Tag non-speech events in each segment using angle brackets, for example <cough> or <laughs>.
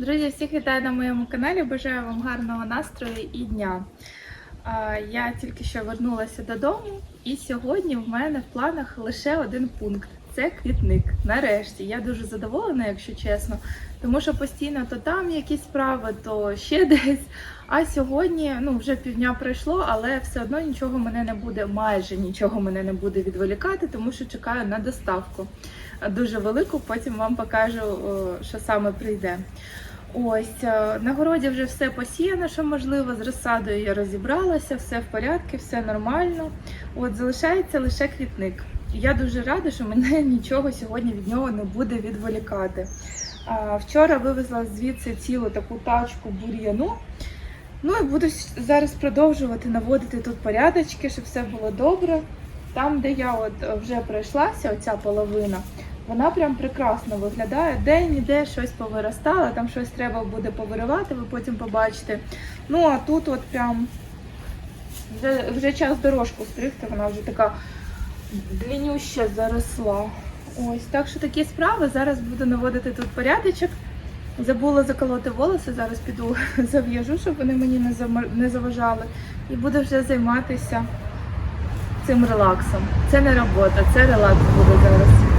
Друзі, всіх вітаю на моєму каналі. Бажаю вам гарного настрою і дня. Я тільки що вернулася додому, і сьогодні в мене в планах лише один пункт це квітник. Нарешті я дуже задоволена, якщо чесно, тому що постійно то там якісь справи, то ще <laughs> десь. А сьогодні ну вже півдня пройшло, але все одно нічого мене не буде, майже нічого мене не буде відволікати, тому що чекаю на доставку дуже велику. Потім вам покажу, що саме прийде. Ось е, на городі вже все посіяно, що можливо. З розсадою я розібралася, все в порядку, все нормально. От залишається лише квітник. Я дуже рада, що мене <laughs> нічого сьогодні від нього не буде відволікати. Вчора вивезла звідси цілу таку тачку бур'яну. Ну і буду зараз продовжувати наводити тут порядочки, щоб все було добре. Там, де я от е, вже пройшлася, оця половина, вона прям прекрасно виглядає. Де ніде щось повиростало, там щось треба буде повиривати, ви потім побачите. Ну а тут от прям вже, вже час дорожку стригти, вона вже така длиннюща заросла. Ось так що такі справи. Зараз буду наводити тут порядочок. Забула заколоти волоси, зараз піду <laughs> зав'яжу, щоб вони мені не заважали. І буду вже займатися цим релаксом. Це не робота, це релакс буде зараз.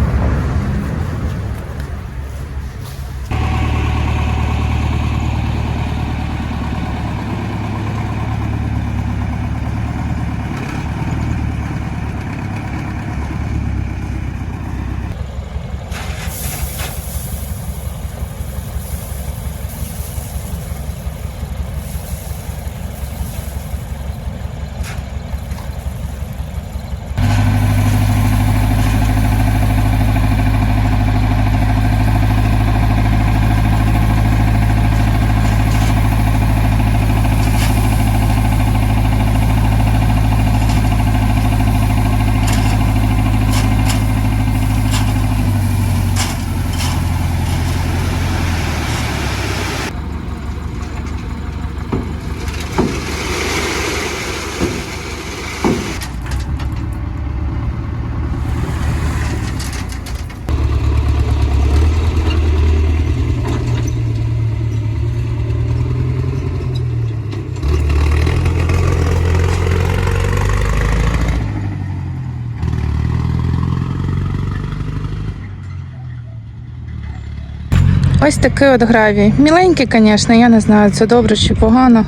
Ось такий от гравій. Міленький, звісно, я не знаю, це добре чи погано.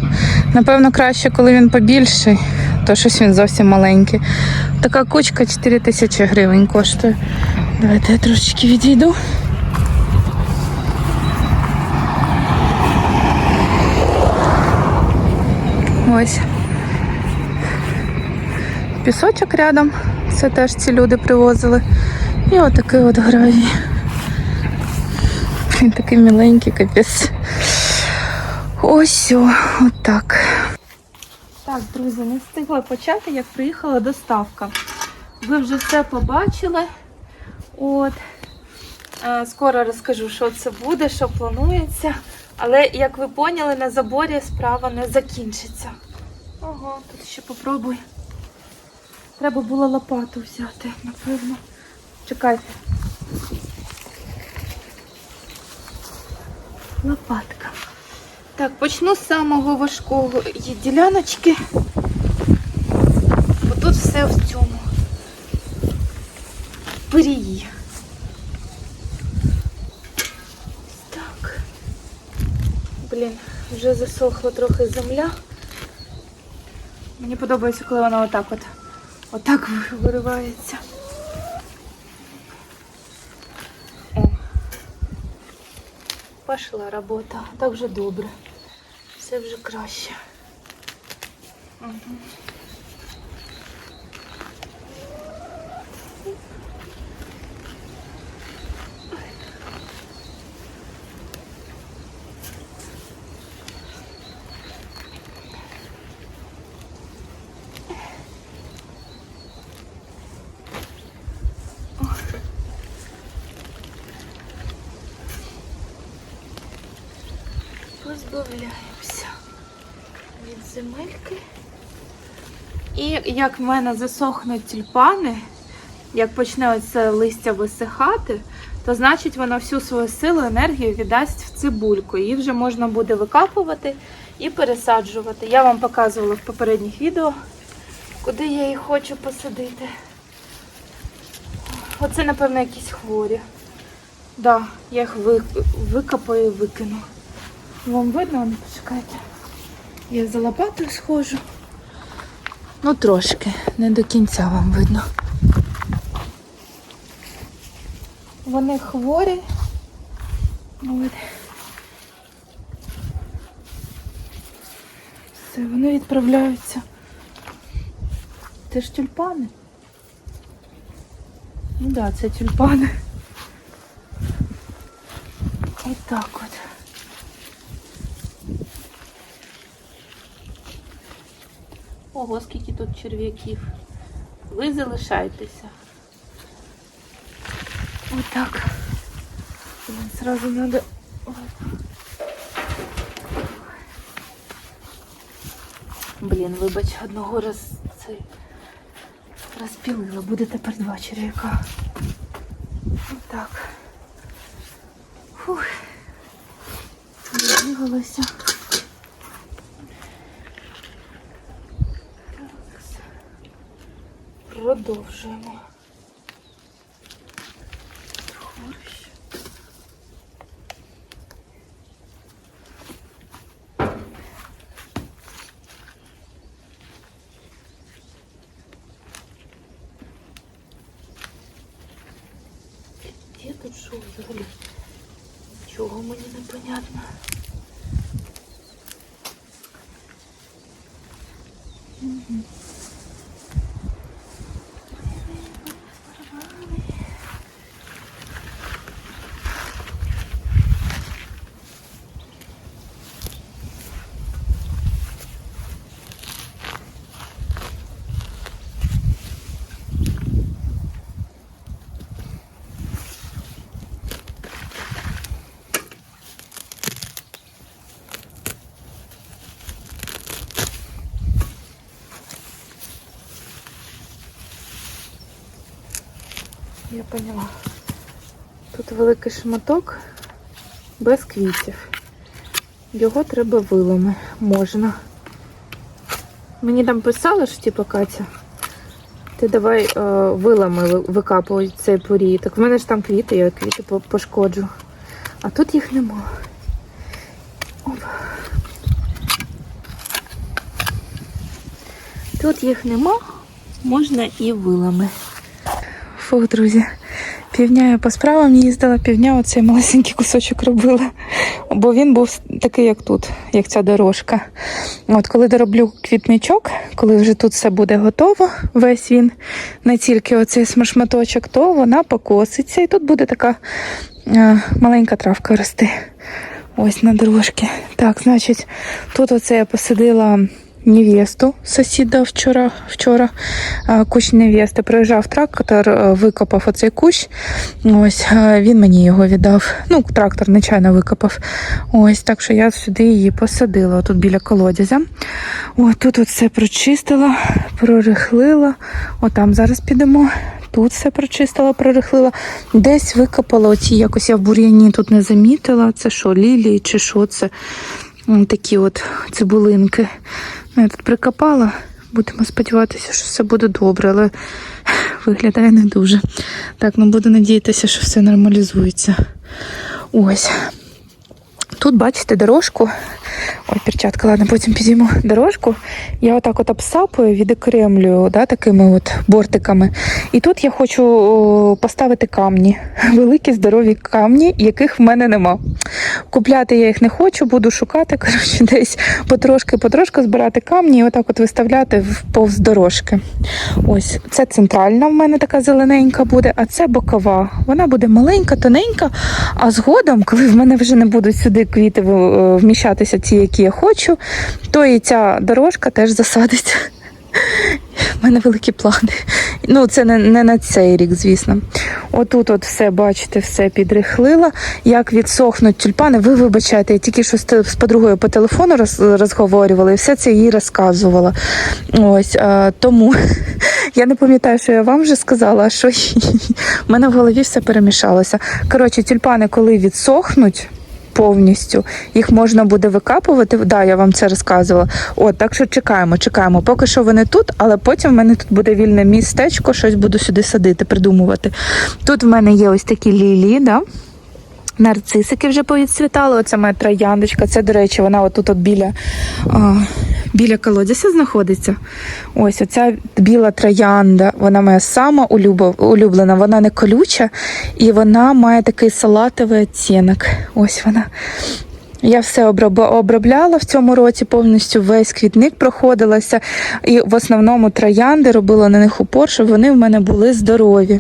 Напевно, краще, коли він побільший, то щось він зовсім маленький. Така кучка 4 тисячі гривень коштує. Давайте я трошечки відійду. Ось. Пісочок рядом. Це теж ці люди привозили. І отакий от гравій. Він такий міленький, капець. Ось отак. Так, друзі, не встигла почати, як приїхала доставка. Ви вже все побачили. От. Е, Скоро розкажу, що це буде, що планується. Але, як ви поняли, на заборі справа не закінчиться. Ого, тут ще попробуй. Треба було лопату взяти, напевно. Чекайте. Лопатка. Так, почну з самого важкого діляночки. Бо тут все в цьому пирії. Так. Блін, вже засохла трохи земля. Мені подобається, коли вона отак от отак виривається. Пошла робота. Так вже добре. Все вже краще. Мгм. Позбавляємося від земельки. І як в мене засохнуть тюльпани, як почне оце листя висихати, то значить воно всю свою силу, енергію віддасть в цибульку. Її вже можна буде викапувати і пересаджувати. Я вам показувала в попередніх відео, куди я її хочу посадити. Оце, напевно, якісь хворі. Да, я їх ви- викопаю і викину. Вам видно? Ну, Почекайте. Я за лопатою схожу. Ну, трошки, не до кінця вам видно. Вони хворі. От. Все, вони відправляються. Це ж тюльпани. Ну так, да, це тюльпани. Ось так от. Ого, скільки тут черв'яків. Ви залишайтеся. Ось так. Блин, Сразу надо... Блін, вибач, одного раз цей розпілила. Буде тепер два черв'яка. Ось так. Фух. Збігалася. Продовжуємо. Хорщ. Де тут що взагалі? Чого мені непонятно? Мгм. Я поняла. Тут великий шматок без квітів. Його треба вилами. Можна. Мені там писали, що типу, Катя, ти давай е, вилами ви- викапуй цей порій. Так в мене ж там квіти, я квіти пошкоджу. А тут їх нема. Оп. Тут їх нема, можна і вилами. Фу, друзі. Півдня я по справам їздила, півдня оцей малесенький кусочок робила. Бо він був такий, як тут, як ця дорожка. От коли дороблю квітничок, коли вже тут все буде готово, весь він, не тільки оцей шматочок, то вона покоситься. І тут буде така е, маленька травка рости. Ось на дорожці. Так, значить, тут оце я посадила невесту сусіда вчора. вчора кущ невести. Приїжджав трактор, е, викопав оцей кущ. Ось він мені його віддав. Ну, трактор нечайно викопав. Ось так що я сюди її посадила, тут біля колодязя. О, тут все прочистила, прорихлила. Отам зараз підемо. Тут все прочистила, прорихлила. Десь викопала оці, якось я в бур'яні тут не замітила. Це що, лілії чи що це? Такі от цибулинки. Ну, Я тут прикопала. Будемо сподіватися, що все буде добре, але <laughs> виглядає не дуже. Так, ну буду надіятися, що все нормалізується. Ось. Тут, бачите, дорожку. Ой, перчатка, ладно, потім підійму дорожку. Я отак от обсапую, відокремлюю да, такими от бортиками. І тут я хочу поставити камні. <laughs> Великі здорові камні, яких в мене нема. Купляти я їх не хочу, буду шукати, <laughs> коротше, десь потрошки-потрошки збирати камні і отак от виставляти повз дорожки. Ось, це центральна в мене така зелененька буде, а це бокова. Вона буде маленька, тоненька, а згодом, коли в мене вже не будуть сюди квіти вміщатися, ті, які я хочу, то і ця дорожка теж засадиться. У мене великі плани. Ну, це не, не на цей рік, звісно. Отут от все, бачите, все підрихлила. Як відсохнуть тюльпани, ви вибачайте, я тільки що з подругою по телефону роз, розговорювала і все це їй розказувала. Ось, а, тому <laughs> Я не пам'ятаю, що я вам вже сказала, а що в мене в голові все перемішалося. Коротше, тюльпани, коли відсохнуть. Повністю їх можна буде викапувати. Да, я вам це розказувала. От так що чекаємо, чекаємо. Поки що вони тут, але потім в мене тут буде вільне містечко, щось буду сюди садити, придумувати. Тут в мене є ось такі лілії, да? Нарцисики вже повідцвітали. Оце моя трояндочка. Це, до речі, вона отут от біля, а, біля колодязя знаходиться. Ось оця біла троянда. Вона моя сама улюблена. Вона не колюча і вона має такий салатовий відтінок. Ось вона. Я все обробляла в цьому році, повністю весь квітник проходилася. І в основному троянди робила на них упор, щоб вони в мене були здорові.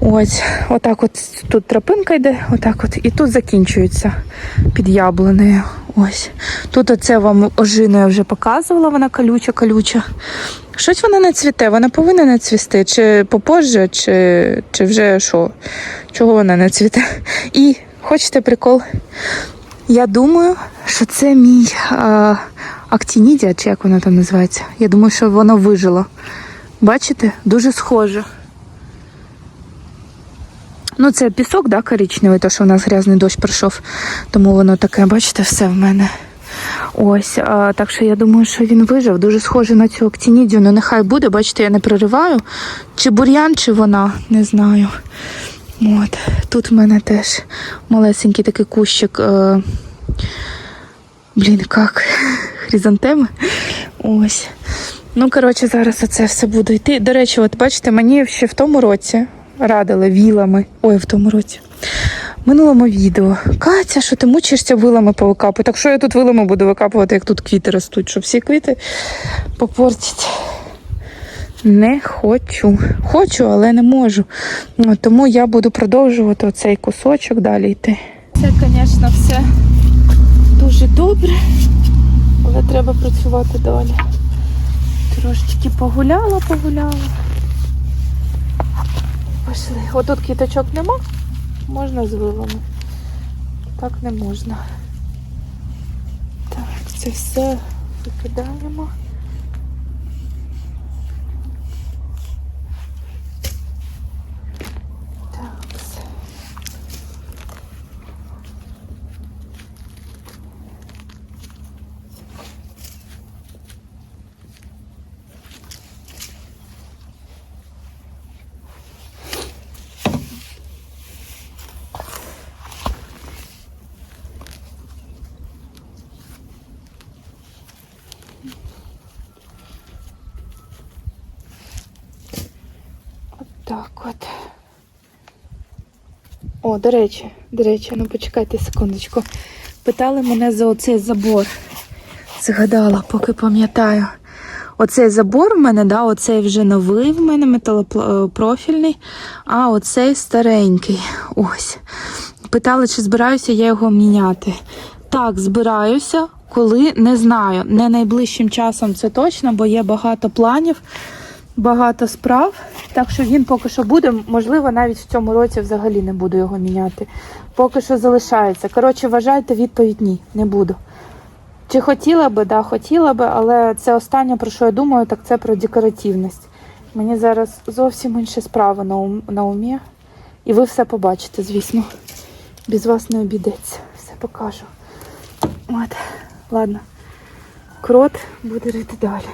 Ось, отак от тут тропинка йде, отак от, і тут закінчується під яблунею. Ось. Тут оце вам ожину я вже показувала, вона колюча. Щось вона не цвіте, вона повинна не цвісти, чи попозже, чи, чи вже що? Чого вона не цвіте? І хочете прикол? Я думаю, що це мій а, актінідія, чи як воно там називається. Я думаю, що воно вижило. Бачите? Дуже схоже. Ну, це пісок, да, коричневий, то що у нас грязний дощ пройшов. Тому воно таке, бачите, все в мене. Ось, а, так що я думаю, що він вижив. Дуже схоже на цю актінідію. Ну нехай буде, бачите, я не прориваю. Чи бур'ян, чи вона, не знаю. От. Тут в мене теж малесенький такий кущик. Е... Блін, як? <laughs> Хризантеми. Ось. Ну, коротше, зараз оце все буду йти. До речі, от бачите, мені ще в тому році радили вілами. Ой, в тому році. Минулому відео. Катя, що ти мучишся вилами повикапувати? Так що я тут вилами буду викапувати, як тут квіти ростуть, щоб всі квіти попортять. Не хочу. Хочу, але не можу. Ну, тому я буду продовжувати оцей кусочок далі йти. Це, звісно, все дуже добре, але треба працювати далі. Трошечки погуляла, погуляла. Пішли. Отут квіточок нема, можна з вилами. Так не можна. Так, це все викидаємо. Так. От так от. О, до речі, до речі, ну почекайте секундочку. Питали мене за оцей забор. Згадала, поки пам'ятаю. Оцей забор в мене, да, оцей вже новий в мене металопрофільний, а оцей старенький. Ось. Питали, чи збираюся я його міняти. Так, збираюся, коли не знаю. Не найближчим часом це точно, бо є багато планів, багато справ. Так що він поки що буде, можливо, навіть в цьому році взагалі не буду його міняти. Поки що залишається. Коротше, вважайте відповідь ні, не буду. Чи хотіла би, да, хотіла би, але це останнє, про що я думаю, так це про декоративність. Мені зараз зовсім інші справи на, ум, на умі. І ви все побачите, звісно. Без вас не обійдеться. Все покажу. От, ладно. Крот буде рити далі.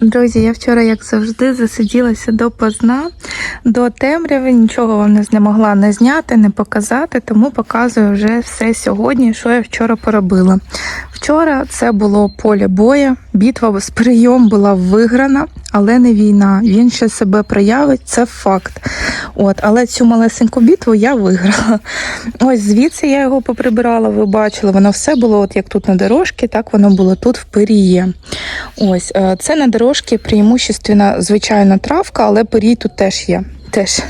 Друзі, я вчора, як завжди, засиділася допоздна, до темряви, нічого вам не змогла не зняти, не показати, тому показую вже все сьогодні, що я вчора поробила. Вчора це було поле боя, битва з прийом була виграна, але не війна. Він ще себе проявить, це факт. От, але цю малесеньку битву я виграла. Ось звідси я його поприбирала, ви бачили, воно все було, от як тут на дорожці, так воно було тут в пиріє. Ось, е, це на дорожці преимущественно, звичайно, травка, але пирій тут теж є. Теж.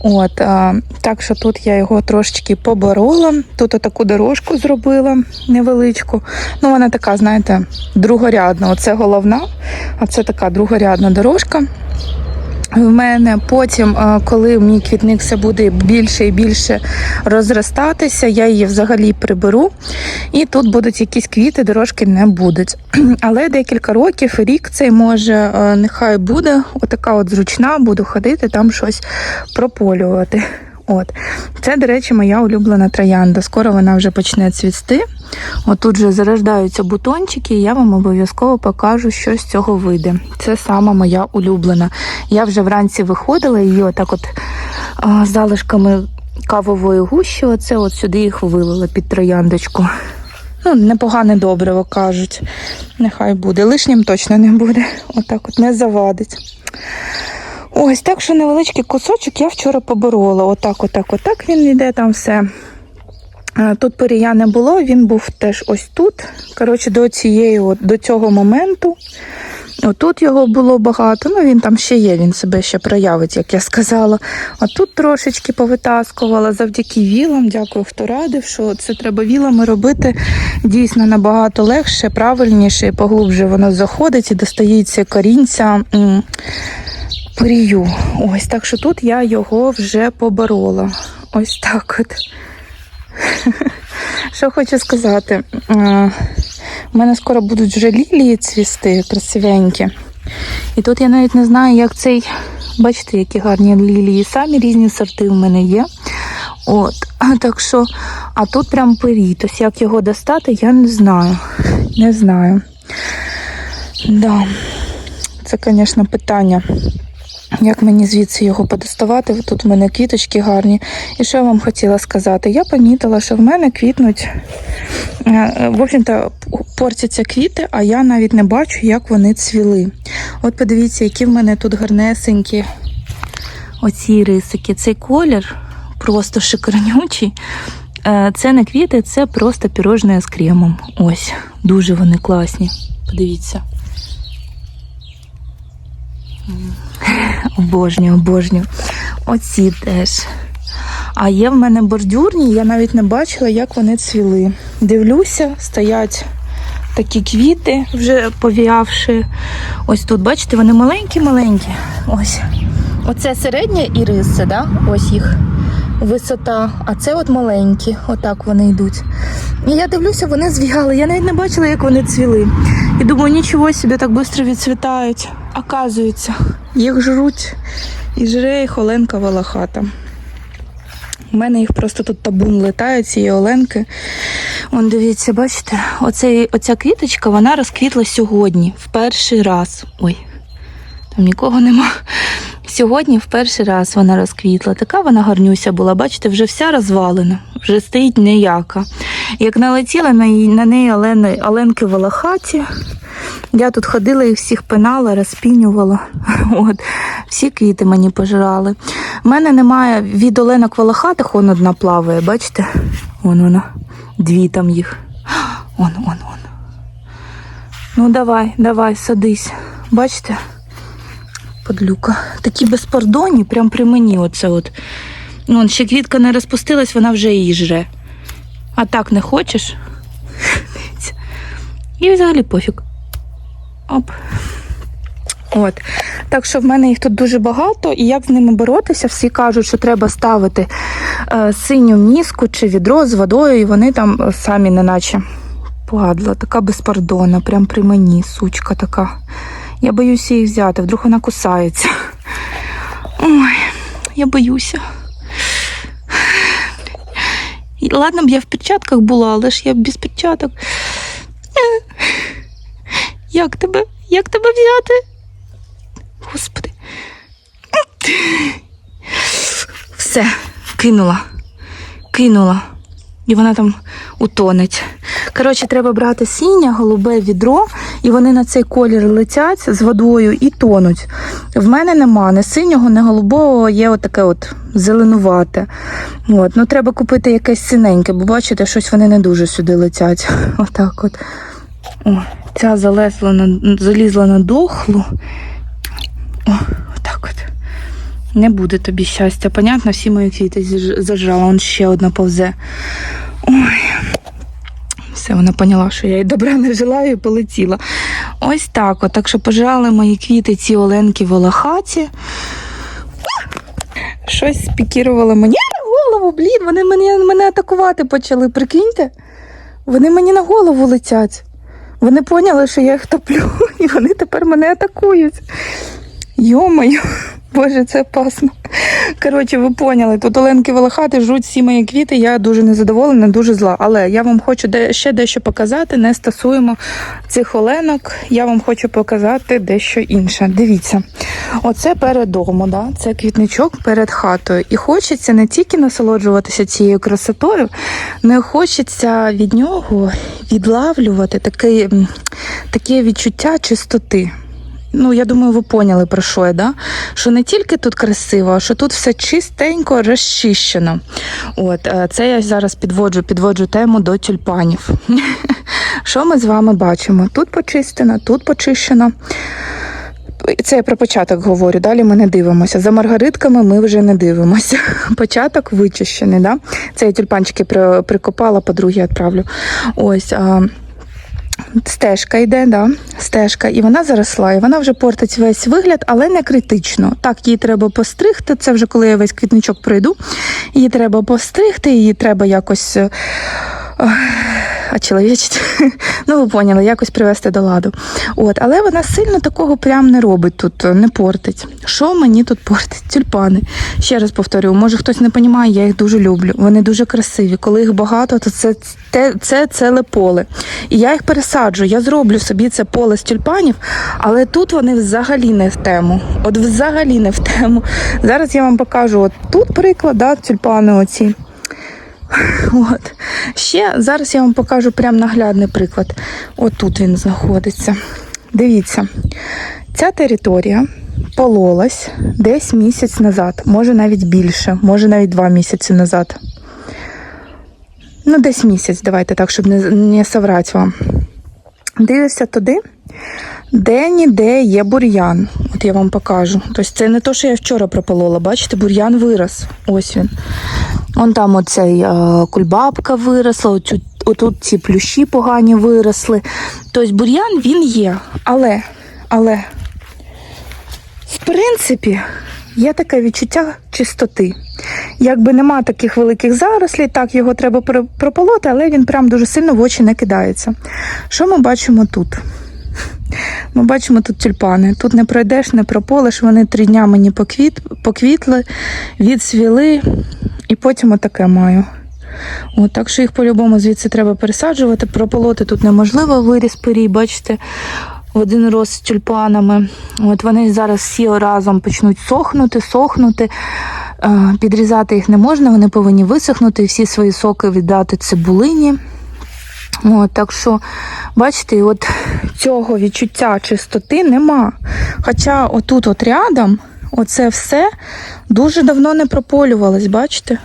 От, а, так що тут я його трошечки поборола. Тут отаку дорожку зробила невеличку. Ну, вона така, знаєте, другорядна. Оце головна, а це така другорядна дорожка. В мене потім, е, коли мій квітник все буде більше і більше розростатися, я її взагалі приберу. І тут будуть якісь квіти, дорожки не будуть. <clears throat> Але декілька років, рік цей може, е, нехай буде отака от зручна, буду ходити, там щось прополювати. От. Це, до речі, моя улюблена троянда. Скоро вона вже почне цвісти. Отут вже зарождаються бутончики, і я вам обов'язково покажу, що з цього вийде. Це сама моя улюблена. Я вже вранці виходила її отак от залишками кавової гущі. Оце от сюди їх вилила під трояндочку. Ну, непогане добриво кажуть. Нехай буде. Лишнім точно не буде. Отак от не завадить. Ось так що невеличкий кусочок я вчора поборола. Отак, отак, отак він йде там все. Е, Тут перія не було, він був теж ось тут. Коротше, до цієї, от, до цього моменту. Отут його було багато, ну він там ще є, він себе ще проявить, як я сказала. А тут трошечки повитаскувала завдяки вілам. Дякую, хто радив, що це треба вілами робити дійсно набагато легше, правильніше і поглубже воно заходить і достається корінця м. Ось так що тут я його вже поборола. Ось так от. <laughs> Що хочу сказати. У мене скоро будуть вже лілії цвісти красивенькі. І тут я навіть не знаю, як цей. Бачите, які гарні лілії. Самі різні сорти в мене є. От, так що, а тут прям періт. Ось як його достати, я не знаю. Не знаю. Да. Це, звісно, питання. Як мені звідси його подоставати? Тут в мене квіточки гарні. І що я вам хотіла сказати? Я помітила, що в мене квітнуть, е, в общем-то, портяться квіти, а я навіть не бачу, як вони цвіли. От подивіться, які в мене тут гарнесенькі оці рисики. Цей колір просто шикарнючий. Е, Це не квіти, це просто пірожне з кремом. Ось, дуже вони класні. Подивіться. Обожнюю, обожнюю. Оці теж. А є в мене бордюрні, я навіть не бачила, як вони цвіли. Дивлюся, стоять такі квіти, вже повіявши. Ось тут, бачите, вони маленькі-маленькі. Ось. Оце середня іриса, да? ось їх висота. А це от маленькі, отак вони йдуть. І я дивлюся, вони звігали. Я навіть не бачила, як вони цвіли. І думаю, нічого собі так швидко відцвітають. Оказується, їх жруть і жре їх Оленка Волохата. У мене їх просто тут табун летає, цієї Оленки. Вон, дивіться, бачите, оцей, оця квіточка вона розквітла сьогодні, в перший раз. Ой, там нікого нема. Сьогодні в перший раз вона розквітла. Така вона гарнюся була, бачите, вже вся розвалена, вже стоїть ніяка. Як налетіла на, її- на неї Олени, Оленки Волохаті, я тут ходила їх всіх пинала, розпінювала. <laughs> От. Всі квіти мені пожирали. У мене немає від Оленок Волохатих, он одна плаває, бачите? Вон вона. Дві там їх. <gasps> Он, он, он. Ну давай, давай, садись. Бачите? Подлюка. Такі безпардонні, прям при мені оце от. Ну, ще квітка не розпустилась, вона вже її жре. А так не хочеш? І взагалі пофіг. Оп. От. Так що в мене їх тут дуже багато, і як з ними боротися, всі кажуть, що треба ставити е, синю міску чи відро з водою, і вони там е, самі неначе падла, така безпардонна, прям при мені, сучка така. Я боюся їх взяти, вдруг вона кусається. Ой, я боюся. Ладно б я в перчатках була, але ж я без перчаток. Як тебе? Як тебе взяти? Господи. Все, кинула. Кинула. І вона там утонеть. Коротше, треба брати синє, голубе відро, і вони на цей колір летять з водою і тонуть. В мене нема ні синього, ні голубого, є отаке от зеленувате. От. Ну, треба купити якесь синеньке, бо бачите, щось вони не дуже сюди летять. <laughs> Отак от. О, ця залезла на, залізла на дохлу. О, отак от. Не буде тобі щастя. Понятно, всі мої квіти зажала. Он ще одна повзе. Ой. Все, вона поняла, що я їй добра не желаю і полетіла. Ось так. От, так що пожирали мої квіти ці оленки волохаті. Щось спікірувало мені на голову, блін, вони мене, мене атакувати почали. Прикиньте? Вони мені на голову летять. Вони поняли, що я їх топлю, <laughs> і вони тепер мене атакують. Йомаю, боже, це опасно. Коротше, ви поняли, тут Оленки Волохати жруть всі мої квіти. Я дуже незадоволена, дуже зла. Але я вам хочу ще дещо показати. Не стосуємо цих оленок. Я вам хочу показати дещо інше. Дивіться, оце перед домом, да? це квітничок перед хатою. І хочеться не тільки насолоджуватися цією красотою, не хочеться від нього відлавлювати таке, таке відчуття чистоти. Ну, я думаю, ви поняли про що я, да? Що не тільки тут красиво, а що тут все чистенько розчищено. От е, це я зараз підводжу, підводжу тему до тюльпанів. <laughs> Що ми з вами бачимо? Тут почистено, тут почищено. Це я про початок говорю. Далі ми не дивимося. За маргаритками ми вже не дивимося. <laughs> Початок вичищений. Да? Це я тюльпанчики прикопала, по-друге відправлю. Ось. Стежка йде, да, стежка, і вона заросла, і вона вже портить весь вигляд, але не критично. Так, її треба постригти. Це вже коли я весь квітничок пройду. Її треба постригти, її треба якось. А чоловічить, <laughs> ну ви поняли, якось привести до ладу. От, але вона сильно такого прям не робить тут, не портить. Що мені тут портить? Тюльпани. Ще раз повторюю, може хтось не розуміє, я їх дуже люблю. Вони дуже красиві. Коли їх багато, то це, це, це ціле поле. І я їх пересаджу. Я зроблю собі це поле з тюльпанів, але тут вони взагалі не в тему. От взагалі не в тему. Зараз я вам покажу. От тут приклад, да, тюльпани оці. <laughs> От. Ще зараз я вам покажу прям наглядний приклад. Отут він знаходиться. Дивіться, ця територія пололась десь місяць назад, може навіть більше, може навіть два місяці назад. Ну, десь місяць, давайте так, щоб не, не соврати вам. Дивишся туди, де-ніде є бур'ян. От я вам покажу. Тобто це не те, що я вчора прополола. Бачите, бур'ян вирос. Ось він. Вон там оцей е, кульбабка виросла, отут ці плющі погані виросли. Тобто бур'ян він є. Але, але, в принципі, є таке відчуття чистоти. Якби нема таких великих зарослей, так його треба прополоти, але він прям дуже сильно в очі не кидається. Що ми бачимо тут? Ми бачимо тут тюльпани. Тут не пройдеш, не прополиш. Вони три дня мені поквіт, поквітли, відсвіли, і потім отаке маю. От, так що їх по-любому звідси треба пересаджувати. Прополоти тут неможливо, виріс пирій, бачите, в один роз з тюльпанами. От вони зараз всі разом почнуть сохнути, сохнути. Е, Підрізати їх не можна, вони повинні висохнути всі свої соки віддати цибулині. От, так що, бачите, от цього відчуття чистоти нема. Хоча отут от рядом оце все дуже давно не прополювалось, бачите?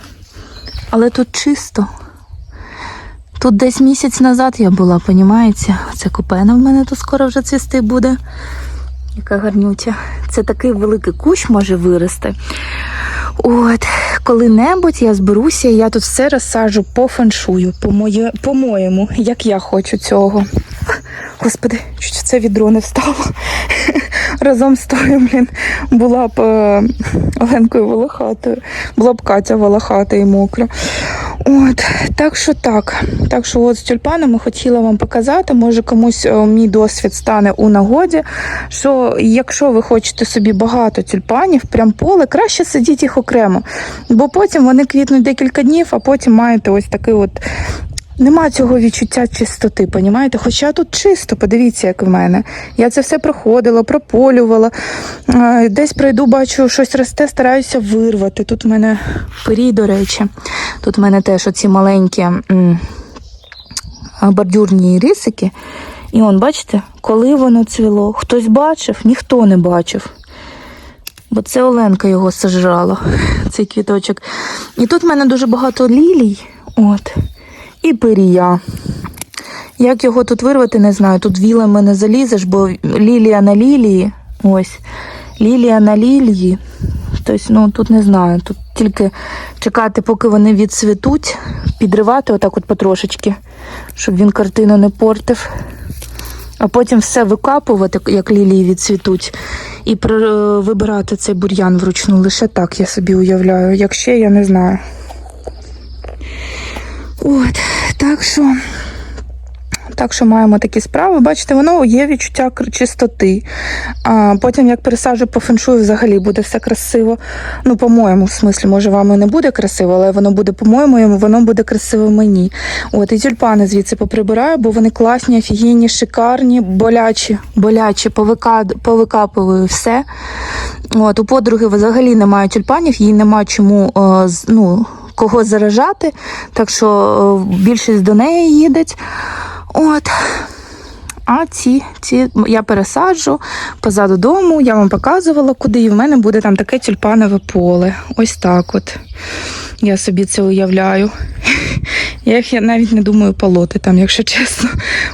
Але тут чисто. Тут десь місяць назад я була, понімаєте? Це купена в мене тут скоро вже цвісти буде. Яка гарнюча. Це такий великий кущ може вирости. От, коли-небудь я зберуся, і я тут все розсаджу по феншую, по моє, по-моєму, як я хочу цього. Господи, чуть це відро не встало. Разом з тою, блін, була б е, Оленкою Волохатою, була б Катя Волохата і мокра. От, так що так. Так що от з тюльпанами хотіла вам показати. Може комусь е, мій досвід стане у нагоді. Що якщо ви хочете собі багато тюльпанів, прям поле, краще сидіть їх окремо. Бо потім вони квітнуть декілька днів, а потім маєте ось такий от. Нема цього відчуття чистоти, понімаєте? Хоча тут чисто, подивіться, як в мене. Я це все проходила, прополювала. Е, Десь пройду, бачу, щось росте, стараюся вирвати. Тут в мене пирій, до речі. Тут в мене теж оці маленькі бордюрні рисики. І он, бачите, коли воно цвіло, хтось бачив, ніхто не бачив. Бо це Оленка його сожрала, цей квіточок. І тут в мене дуже багато лілій. От. І пирія. Як його тут вирвати, не знаю. Тут вілами не залізеш, бо лілія на лілії. Ось. Лілія на лілії. Тобто, ну тут не знаю. Тут тільки чекати, поки вони відцвітуть, підривати отак от потрошечки, щоб він картину не портив. а потім все викапувати, як лілії відцвітуть, і вибирати цей бур'ян вручну. Лише так я собі уявляю. Як ще, я не знаю. От, так що. Так що маємо такі справи. Бачите, воно є відчуття чистоти. А потім, як пересаджу по феншую, взагалі буде все красиво. Ну, по-моєму, в смислі, може, вам і не буде красиво, але воно буде, по-моєму, воно буде красиво мені. От, і тюльпани звідси поприбираю, бо вони класні, офігенні, шикарні, болячі, болячі, повика... повикапую все. От, у подруги взагалі немає тюльпанів, їй нема чому е, ну, кого заражати, так що е, більшість до неї їдеть. От. А ці, ці я пересаджу позаду дому, я вам показувала, куди, і в мене буде там таке тюльпанове поле. Ось так от. Я собі це уявляю. <laughs> Я їх навіть не думаю полоти там, якщо чесно.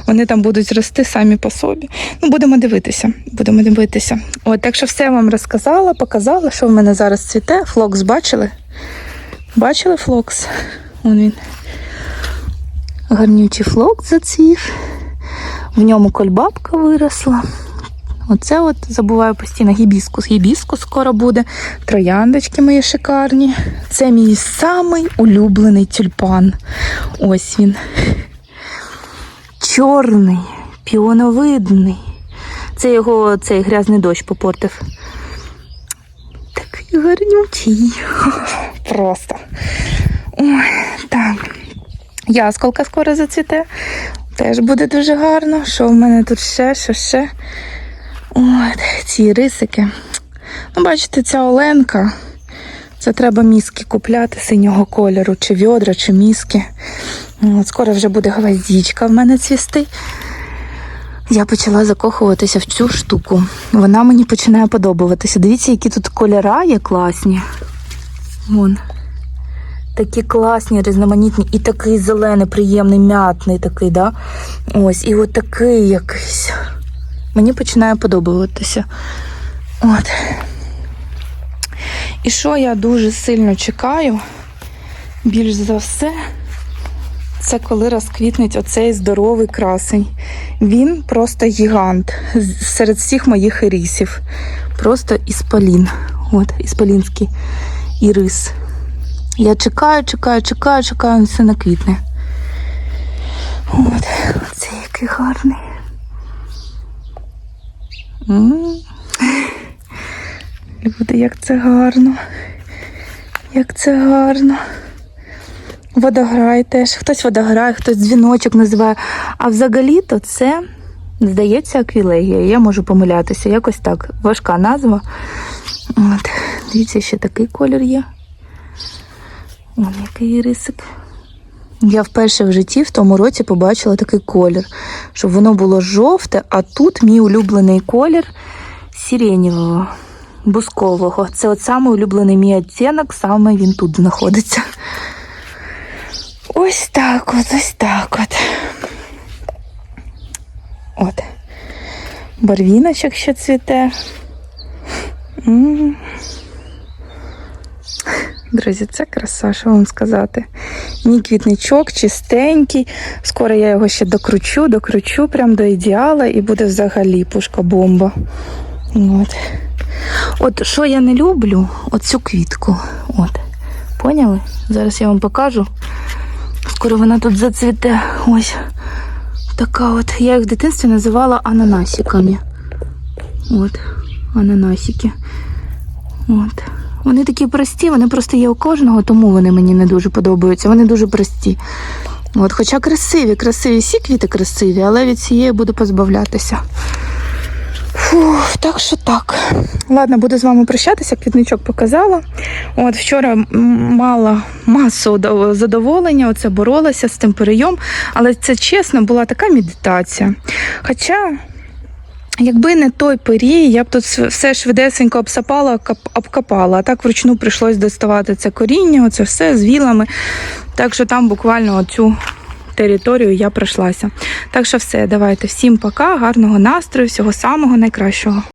Вони там будуть рости самі по собі. Ну, будемо дивитися. Будемо дивитися. От, так що все вам розказала, показала, що в мене зараз цвіте. Флокс бачили? Бачили флокс? Вон він. Гарнючий флокс зацвів. В ньому кольбабка виросла. Оце от забуваю постійно гібіскус. Гібіскус скоро буде. Трояндочки мої шикарні. Це мій самий улюблений тюльпан. Ось він. Чорний, піоновидний. Це його цей грязний дощ попортив. Такий гарнючий. Просто. Ой, так. Ясколка скоро зацвіте. Теж буде дуже гарно. Що в мене тут ще, що ще? От, ці рисики. Ну, бачите, ця оленка. Це треба мізки купляти синього кольору, чи відра, чи мізки. От, скоро вже буде гвоздічка в мене цвісти. Я почала закохуватися в цю штуку. Вона мені починає подобатися. Дивіться, які тут кольора є класні. Вон. Такі класні, різноманітні, і такий зелений, приємний, м'ятний такий, да? Ось, і от такий якийсь. Мені починає подобатися. От. І що я дуже сильно чекаю, більш за все, це коли розквітнеть оцей здоровий красень. Він просто гігант серед всіх моїх ірисів. Просто іспалін. От, іспалінський ірис. Я чекаю, чекаю, чекаю, чекаю, він все не квітне. От, оце який гарний. Люди, як це гарно. Як це гарно. Водограй теж. Хтось водограй, хтось дзвіночок називає. А взагалі-то це, здається, аквілегія. Я можу помилятися. Якось так. Важка назва. От. Дивіться, ще такий колір є. Вон який рисик. Я вперше в житті в тому році побачила такий колір, щоб воно було жовте, а тут мій улюблений колір сиренєвого, бускового. Це от самий улюблений мій відтінок, саме він тут знаходиться. Ось так от, ось так от. От. Барвіночок ще цвіте. Друзі, це краса, що вам сказати. Мій квітничок чистенький. Скоро я його ще докручу, докручу прям до ідеала і буде взагалі пушка-бомба. От. От що я не люблю, оцю квітку. От. Поняли? Зараз я вам покажу. Скоро вона тут зацвіте. Ось така от. Я їх в дитинстві називала ананасиками. От, ананасики. От. Вони такі прості, вони просто є у кожного, тому вони мені не дуже подобаються. Вони дуже прості. От, хоча красиві, красиві, всі квіти красиві, але від цієї буду позбавлятися. Фу, так що так. Ладно, буду з вами прощатися, квітничок показала. От вчора мала масу задоволення, оце боролася з тим перейом, але це чесно була така медитація. Хоча. Якби не той перій, я б тут все швидесенько обсапала, обкопала. А так вручну прийшлось доставати це коріння, оце все з вілами. Так що там буквально оцю територію я пройшлася. Так що все, давайте всім пока, гарного настрою, всього самого найкращого.